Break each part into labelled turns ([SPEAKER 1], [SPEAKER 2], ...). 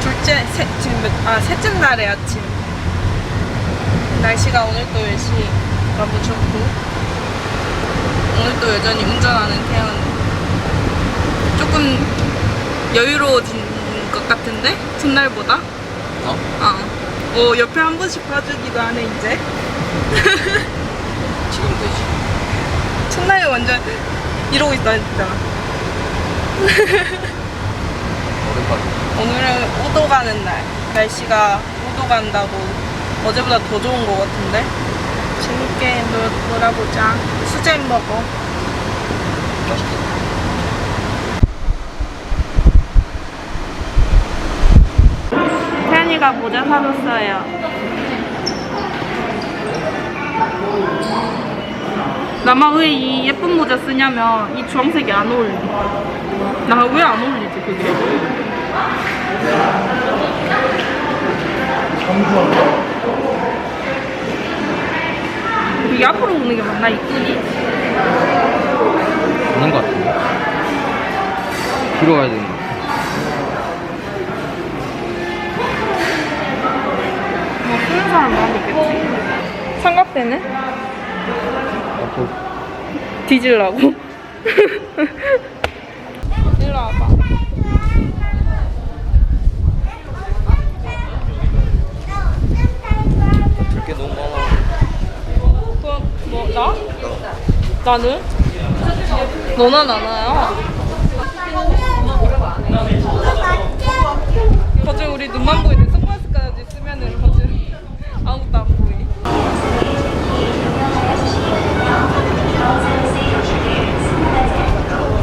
[SPEAKER 1] 둘째, 셋, 지금 몇, 아, 셋째 날의 아침. 날씨가 오늘 또 역시 너무 좋고. 오늘 또 여전히 운전하는 태연. 조금 여유로워진 것 같은데? 전날보다?
[SPEAKER 2] 어?
[SPEAKER 1] 어. 어, 옆에 한 번씩 봐주기도 하네, 이제.
[SPEAKER 2] 지금 되지.
[SPEAKER 1] 첫날에 완전 이러고 있다 했잖아. 오늘은 우도 가는 날. 날씨가 우도 간다고 어제보다 더 좋은 것 같은데. 재밌게 놀, 놀아보자. 수제 먹어. 태연이가 모자 사줬어요. 나만 왜 이 예쁜 모자 쓰냐면 이 주황색이 안 어울려. 나왜 안 어울리지 그게? 이게 앞으로 오는 게 맞나 이 끈이?
[SPEAKER 2] 있는 것 같은데. 뒤로 가야 되는 것 같아.
[SPEAKER 1] 뭐 쓰는 사람 많겠지. 삼각대는? 뒤질라고? 일로 와봐.
[SPEAKER 2] 들게 너무 많아.
[SPEAKER 1] 그럼 뭐 나? 나는? 너나 나나야? 버즈 우리 눈만 보이네. 선글라스까지 쓰면은 버즈 아무것도 안 보이.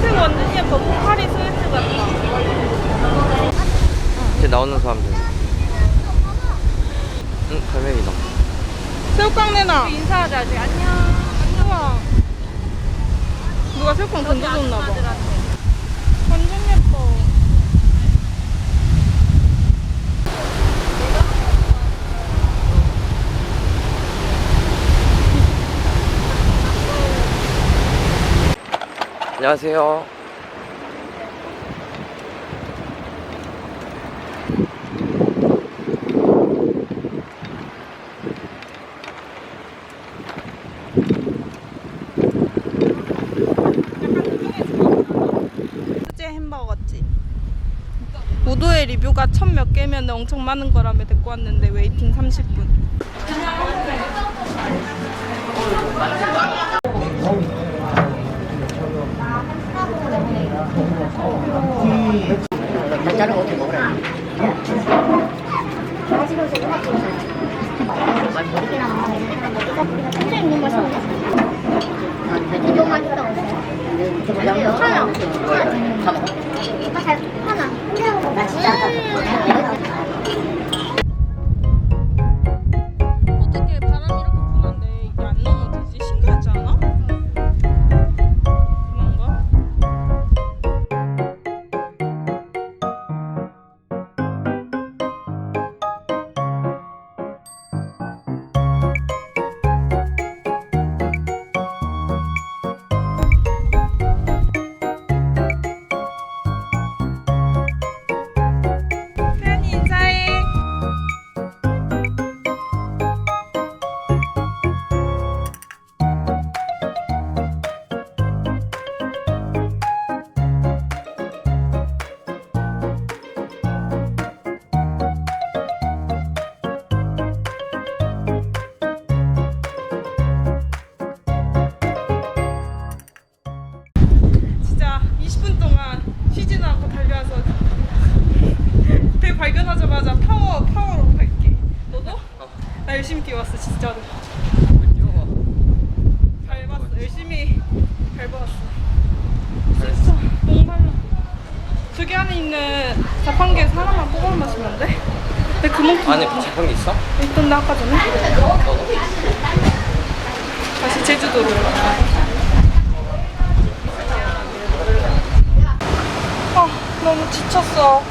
[SPEAKER 1] 색 예뻐. 파리 스웨트 같다.
[SPEAKER 2] 이제 나오는 사람들. 응, 갈매기다.
[SPEAKER 1] 새우깡 내놔. 인사하자 아직. 안녕. 안녕. 누가 새우깡 던져줬나 봐. 완전 예뻐.
[SPEAKER 2] 안녕하세요.
[SPEAKER 1] 수제 햄버거지. 리뷰가 천 몇 개면 엄청 많은 거라며 데리고 왔는데 웨이팅 30분.
[SPEAKER 3] 단자는 어떻게
[SPEAKER 1] 발견하자마자 파워 파워로 갈게. 너도? 나 열심히 뛰어왔어 진짜로. 밟았어 열심히 밟아왔어. 진짜 너무 달라. 저기 안에 있는 자판기에 사람만 뽑아 마시면 안 돼? 내 그만큼
[SPEAKER 2] 안에 자판기 있어?
[SPEAKER 1] 있던데 아까 전에? 다시 제주도로 아 너무 지쳤어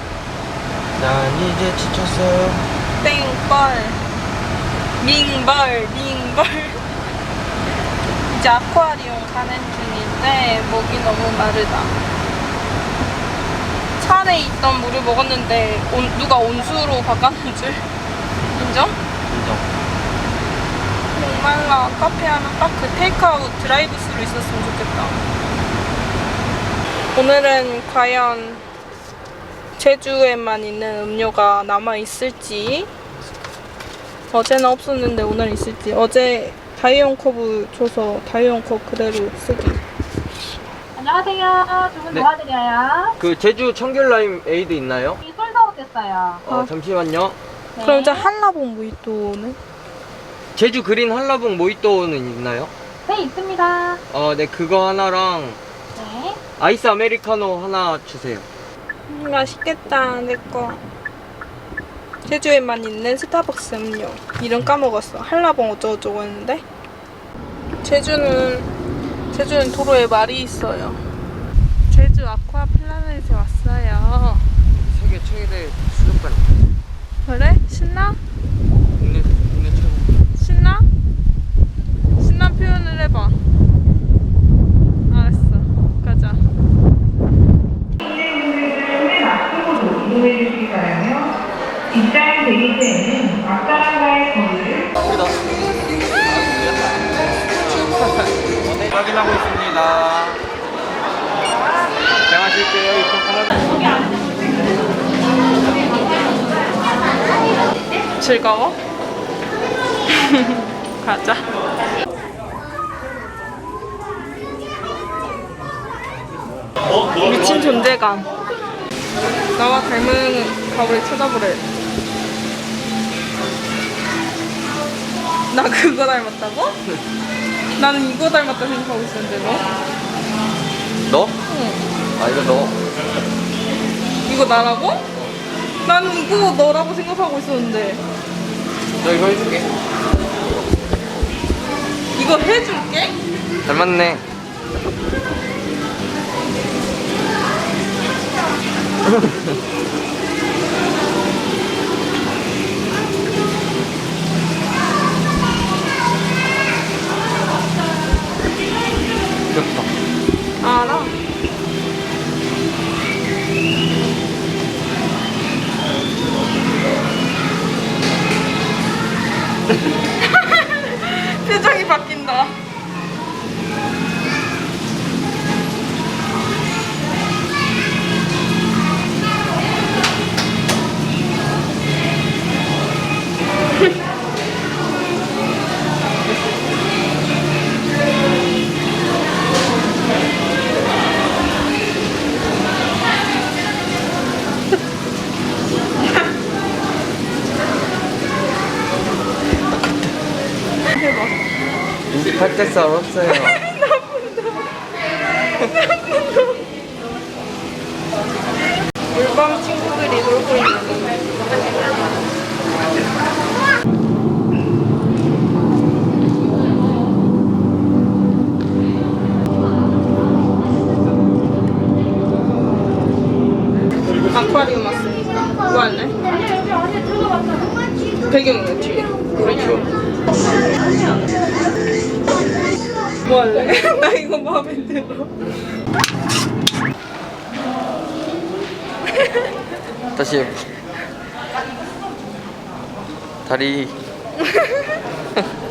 [SPEAKER 2] 난 이 제 지쳤어요.
[SPEAKER 1] 땡벌 밍벌 밍벌 이제 아쿠아리움 가는 중인 먹었는데 목이 너무 마르다. 차 안에 있던 물을 먹었는데 온- 누가 온수로 바꿨는 줄 인정?
[SPEAKER 2] 인정.
[SPEAKER 1] 목말라 카페 하나 딱그 테이크아웃 드라이브스루 있었으면 좋겠다. 오늘은 과연 제주에만 있는 음료가 남아 있을지 어제는 없었는데 오늘 있을지 어제 다이온 컵을 줘서 다이온 컵 그대로 쓰기.
[SPEAKER 4] 안녕하세요. 주문
[SPEAKER 2] 네.
[SPEAKER 4] 도와드려요.
[SPEAKER 2] 그 제주 청귤 라임 에이드 있나요?
[SPEAKER 4] 이 솔드아웃 됐어요.
[SPEAKER 2] 어, 잠시만요.
[SPEAKER 4] 네.
[SPEAKER 1] 그럼 이제 한라봉 모히또는
[SPEAKER 2] 제주 그린 한라봉 모히또는 있나요?
[SPEAKER 4] 네, 있습니다.
[SPEAKER 2] 어, 네, 그거 하나랑
[SPEAKER 4] 네.
[SPEAKER 2] 아이스 아메리카노 하나 주세요.
[SPEAKER 1] 음, 맛있겠다 내 거. 제주에만 있는 스타벅스 음료 이름 까먹었어. 한라봉 어쩌고저쩌고 했는데 제주는 제주는 도로에 말이 있어요. 제주 아쿠아 플라넷에 왔어요.
[SPEAKER 2] 세계 최대 수족관.
[SPEAKER 1] 그래? 신나?
[SPEAKER 2] 국내 국내 최고.
[SPEAKER 1] 신나? 신난 표현을 해봐.
[SPEAKER 2] 확인하고 있습니다. 안녕하실게요. 이쪽
[SPEAKER 1] 즐거워? 가자. 미친 존재감. 나와 닮은 밥을 찾아보래. 나 그거 닮았다고? 나는 이거 닮았다 생각하고 있었는데 너?
[SPEAKER 2] 너?
[SPEAKER 1] 응.
[SPEAKER 2] 아, 이거 너.
[SPEAKER 1] 이거 나라고? 나는 이거 너라고 생각하고 있었는데
[SPEAKER 2] 너 이거 해줄게.
[SPEAKER 1] 이거 해줄게?
[SPEAKER 2] 닮았네. 인식할 게 없어요.
[SPEAKER 1] 물방 친구들이 놀고 있는데. 아쿠아리움 왔으니까. 뭐 할래? 배경이 뒤에. 뭐 할래? 나 이거 마음에 들어.
[SPEAKER 2] 다시. 다리.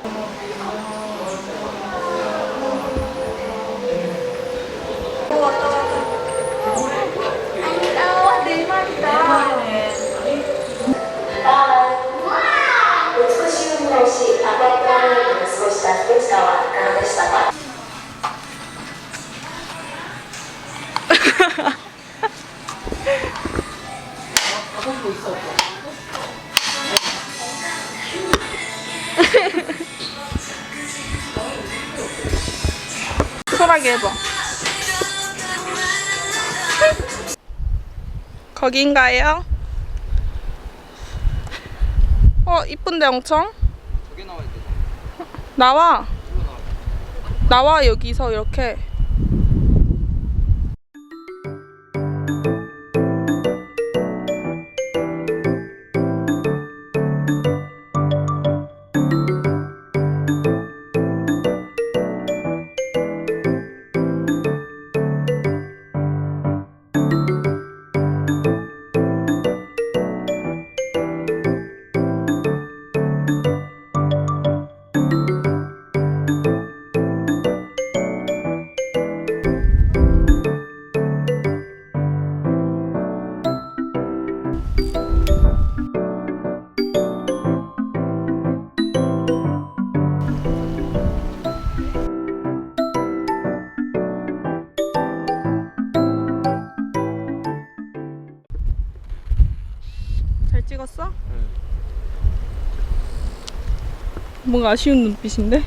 [SPEAKER 1] 거긴가요? 어 이쁜데 엄청.
[SPEAKER 2] 나와
[SPEAKER 1] 나와 여기서 이렇게 뭔가 아쉬운 눈빛인데?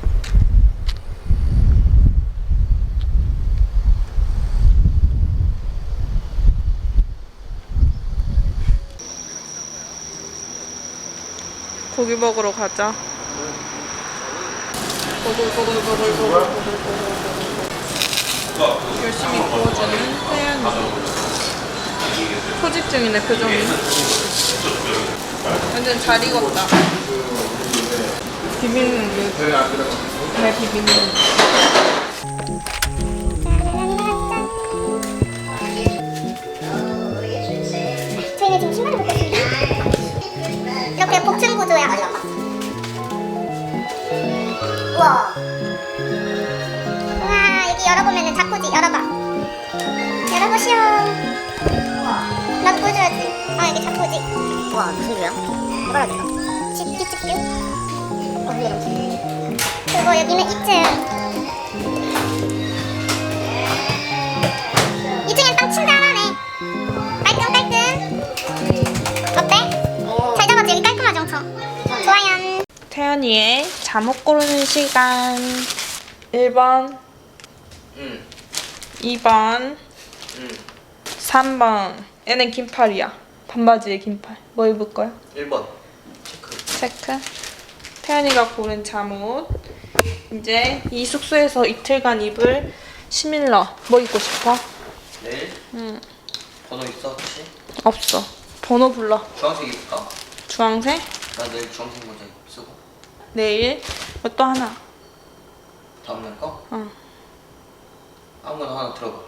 [SPEAKER 1] 고기 먹으러 가자. 열심히 구워주는 태연이. 소집 중이네 표정이. 완전 잘 익었다. 비비는 게. 네, 비비는.
[SPEAKER 3] 저희는 지금 신발을 벗고 있습니다. 이렇게 복층 구조야. 우와. 우와, 여기 열어보면은 자쿠지 열어봐. 열어보시오. 나도 보여줘야지. 아, 여기 자쿠지. 우와, 무슨 뷰야? 해봐야겠다. 집기 집뷰. 어, 근데 너무 그리고 여기는 2층. 2층엔 딱 침대 하나네. 깔끔깔끔. 어때? 잘 잡았지? 여기 깔끔하죠 엄청. 좋아요.
[SPEAKER 1] 태연이의 잠옷 고르는 시간. 1번,
[SPEAKER 2] 응.
[SPEAKER 1] 2번,
[SPEAKER 2] 응.
[SPEAKER 1] 3번. 얘는 긴팔이야. 반바지에 긴팔. 뭐 입을 거야?
[SPEAKER 2] 1번. 체크.
[SPEAKER 1] 체크. 태연이가 고른 잠옷. 이제 이 숙소에서 이틀간 입을 시밀러. 뭐 입고 싶어?
[SPEAKER 2] 내일?
[SPEAKER 1] 응.
[SPEAKER 2] 번호 있어 혹시?
[SPEAKER 1] 없어. 번호 불러.
[SPEAKER 2] 주황색 입을까?
[SPEAKER 1] 주황색?
[SPEAKER 2] 나 내일 주황색 모자 쓰고.
[SPEAKER 1] 내일. 어, 또 하나.
[SPEAKER 2] 다음날 거?
[SPEAKER 1] 응.
[SPEAKER 2] 아무거나 하나 들어봐.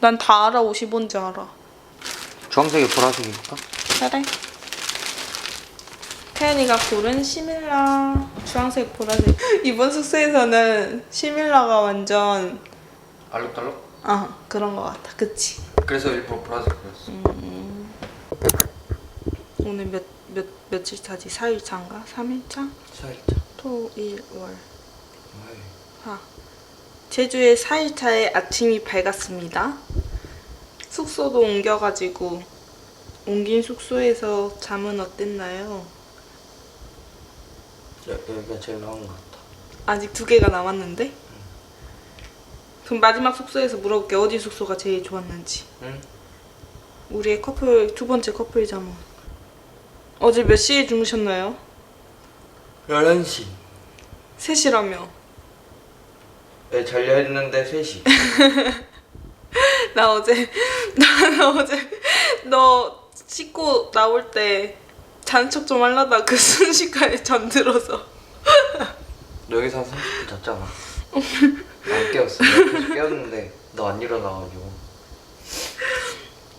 [SPEAKER 1] 난 다 알아. 옷이 뭔지 알아.
[SPEAKER 2] 주황색에 보라색 입을까?
[SPEAKER 1] 그래. 태연이가 고른 시밀라 주황색 보라색 이번 숙소에서는 시밀라가 완전
[SPEAKER 2] 알록달록?
[SPEAKER 1] 아 그런 거 같아 그치
[SPEAKER 2] 그래서 일부러 보라색 그렸어.
[SPEAKER 1] 오늘 몇, 몇, 며칠 차지? 4일 차인가? 3일 차?
[SPEAKER 2] 살짝.
[SPEAKER 1] 토, 일, 월, 화 제주의 4일 차에 아침이 밝았습니다 숙소도 옮겨가지고 옮긴 숙소에서 잠은 어땠나요?
[SPEAKER 2] 여기가 제일 나은 것 같아.
[SPEAKER 1] 아직 두 개가 남았는데? 그럼 마지막 숙소에서 물어볼게 어디 숙소가 제일 좋았는지
[SPEAKER 2] 응?
[SPEAKER 1] 우리의 커플 두 번째 커플 잠옷 어제 몇 시에 주무셨나요?
[SPEAKER 2] 11시.
[SPEAKER 1] 3시라며
[SPEAKER 2] 네, 잘려 했는데 3시.
[SPEAKER 1] 나 어제 나 어제 너 씻고 나올 때 자는 척좀 하려다 그 순식간에 잠들어서
[SPEAKER 2] 너 여기서 한 30분 잤잖아. 안 깨웠어. 내가 계속 깨웠는데 너 안 일어나가지고.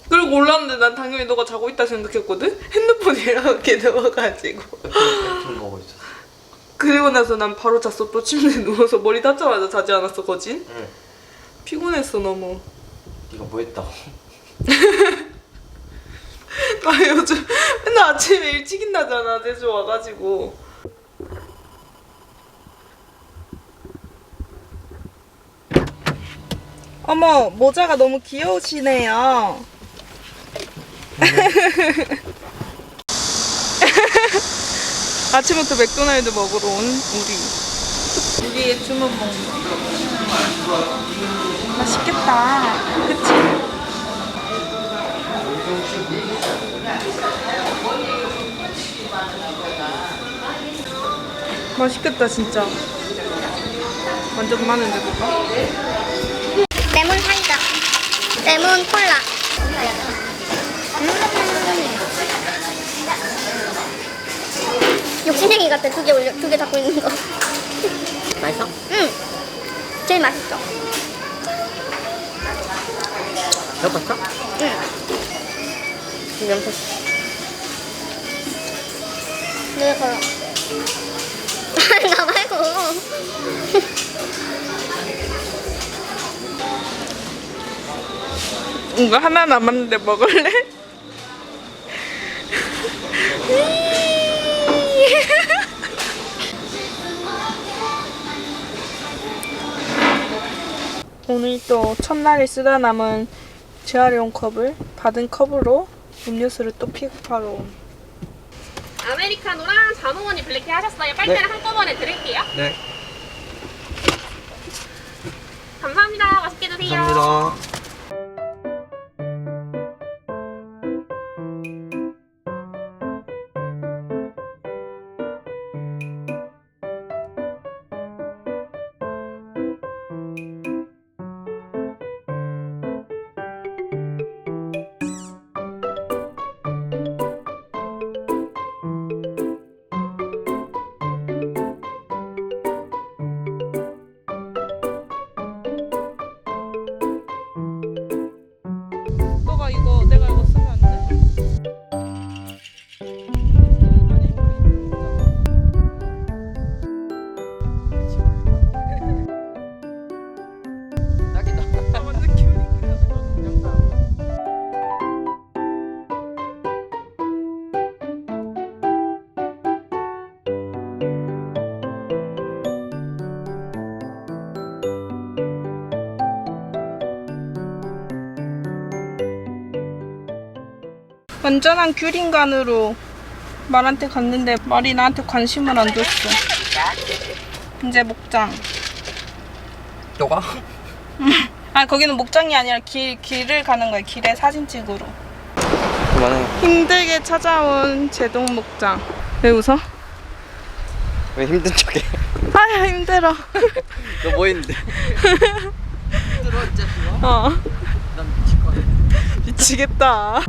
[SPEAKER 1] 그리고 올랐는데 난 당연히 너가 자고 있다 생각했거든? 핸드폰 이렇게 누워가지고
[SPEAKER 2] 애플 보고 있었어.
[SPEAKER 1] 그리고 나서 난 바로 잤어 또 침대에 누워서 머리 닿자마자 자지 않았어 거진?
[SPEAKER 2] 응.
[SPEAKER 1] 피곤했어 너무
[SPEAKER 2] 네가 뭐 했다고?
[SPEAKER 1] 나 요즘 맨날 아침에 일찍 일나잖아 제주 와가지고. 어머 모자가 너무 귀여우시네요. 아침부터 맥도날드 먹으러 온 우리. 우리의 주문 먹는 맛있겠다. 그치? 맛있겠다 진짜. 완전 많은데 뭐가?
[SPEAKER 3] 레몬 사이다. 레몬 콜라. 음. 욕심쟁이 같아. 두 개 올려, 두 개 잡고 있는 거.
[SPEAKER 2] 맛있어?
[SPEAKER 3] 응. 제일 맛있어.
[SPEAKER 2] 배고팠어?
[SPEAKER 3] 응.
[SPEAKER 2] 신경 썼어.
[SPEAKER 3] 네, 걸어. 나 말고.
[SPEAKER 1] 이거 하나 남았는데 먹을래? 오늘 또 첫날에 쓰다 남은 재활용 컵을 받은 컵으로 음료수를 또 픽업하러 온.
[SPEAKER 5] 아메리카노랑 자몽원이 블랙티 하셨어요. 빨대를 한꺼번에 드릴게요.
[SPEAKER 2] 네.
[SPEAKER 5] 감사합니다. 맛있게 드세요.
[SPEAKER 2] 감사합니다.
[SPEAKER 1] 완전한 귤인간으로 말한테 갔는데 말이 나한테 관심을 안 줬어. 이제 목장.
[SPEAKER 2] 너가?
[SPEAKER 1] 아 거기는 목장이 아니라 길 길을 가는 거야. 길에 사진 찍으러.
[SPEAKER 2] 그만해.
[SPEAKER 1] 힘들게 찾아온 제동 목장. 왜 웃어?
[SPEAKER 2] 왜 힘든 척해?
[SPEAKER 1] 아야 힘들어.
[SPEAKER 2] 너 뭐 했는데? 힘들어 진짜 싫어? 어난 미칠 것 같아.
[SPEAKER 1] 미치겠다.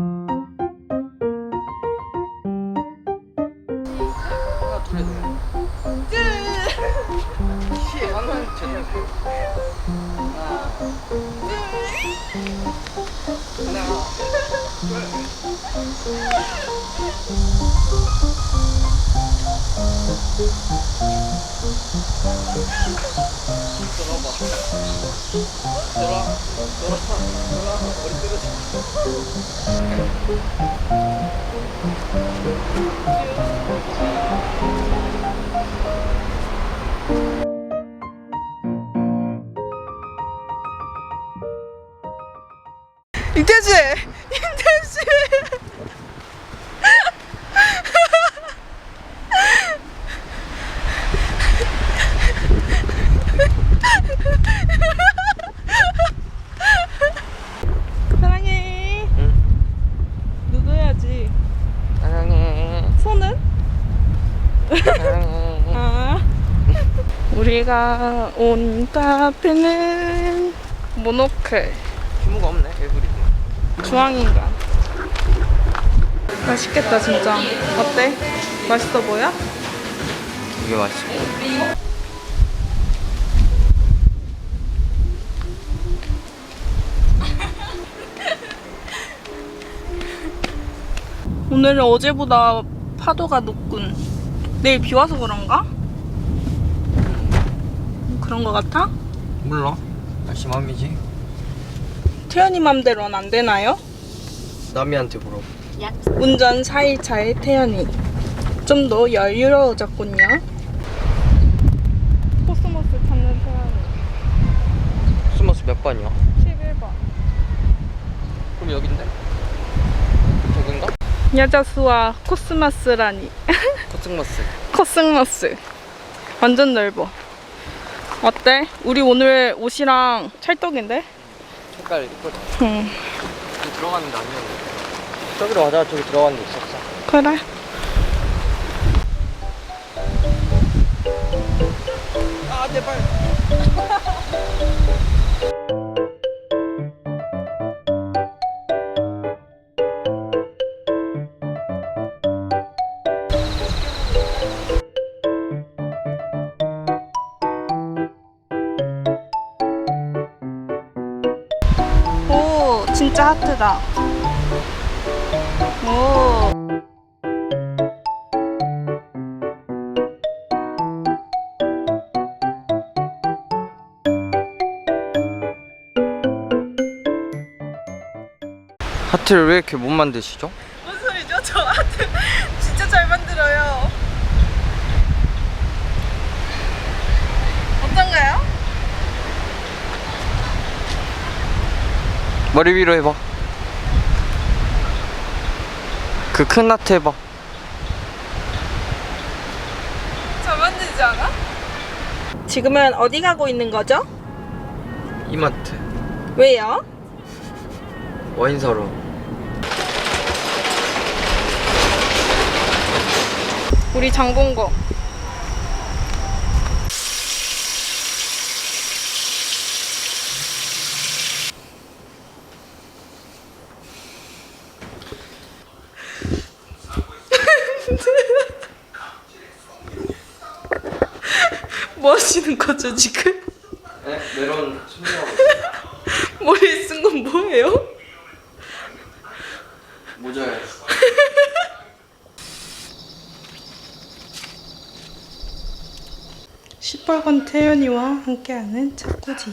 [SPEAKER 2] 하나는 제대로.
[SPEAKER 1] 임태지, 임태지. 사랑해.
[SPEAKER 2] 응.
[SPEAKER 1] 누구야지?
[SPEAKER 2] 사랑해.
[SPEAKER 1] 손은?
[SPEAKER 2] 사랑해.
[SPEAKER 1] 아. 우리가 온 카페는 모노클
[SPEAKER 2] 휴무가 없네.
[SPEAKER 1] 주황인간. 맛있겠다 진짜. 어때? 맛있어 보여?
[SPEAKER 2] 이게 맛있어.
[SPEAKER 1] 오늘은 어제보다 파도가 높군. 내일 비 와서 그런가? 그런 거 같아?
[SPEAKER 2] 몰라. 날씨 맘이지.
[SPEAKER 1] 태연이 맘대로는 안 되나요?
[SPEAKER 2] 남이한테 물어.
[SPEAKER 1] 운전 4일차의 태연이. 좀 더 여유로워졌군요. 코스모스 찾는 태연이.
[SPEAKER 2] 코스모스 몇 번이야?
[SPEAKER 1] 11번.
[SPEAKER 2] 그럼 여긴데? 저긴가?
[SPEAKER 1] 야자수와 코스모스라니.
[SPEAKER 2] 코스모스.
[SPEAKER 1] 코스모스. 완전 넓어. 어때? 우리 오늘 옷이랑 찰떡인데?
[SPEAKER 2] 색깔 이쁘다.
[SPEAKER 1] 응.
[SPEAKER 2] 들어가는 게 아니었네. 저기로 가자. 저기 들어가는 데 있었어.
[SPEAKER 1] 그래.
[SPEAKER 2] 아 제발.
[SPEAKER 1] 하트다. 오.
[SPEAKER 2] 하트를 왜 이렇게 못 만드시죠?
[SPEAKER 1] 무슨 소리죠? 저 하트 진짜 잘 만들어요.
[SPEAKER 2] 머리 위로 해봐. 그큰 하트 해봐.
[SPEAKER 1] 잘 만들지 않아? 지금은 어디 가고 있는 거죠?
[SPEAKER 2] 이마트.
[SPEAKER 1] 왜요?
[SPEAKER 2] 와인 사러.
[SPEAKER 1] 우리 장본거. 뭐 하시는 거죠 지금?
[SPEAKER 2] 네? 메론 준비하고 있어.
[SPEAKER 1] 머리에 쓴 건 뭐예요?
[SPEAKER 2] 모자에.
[SPEAKER 1] 시뻘건 태연이와 함께하는 착구지.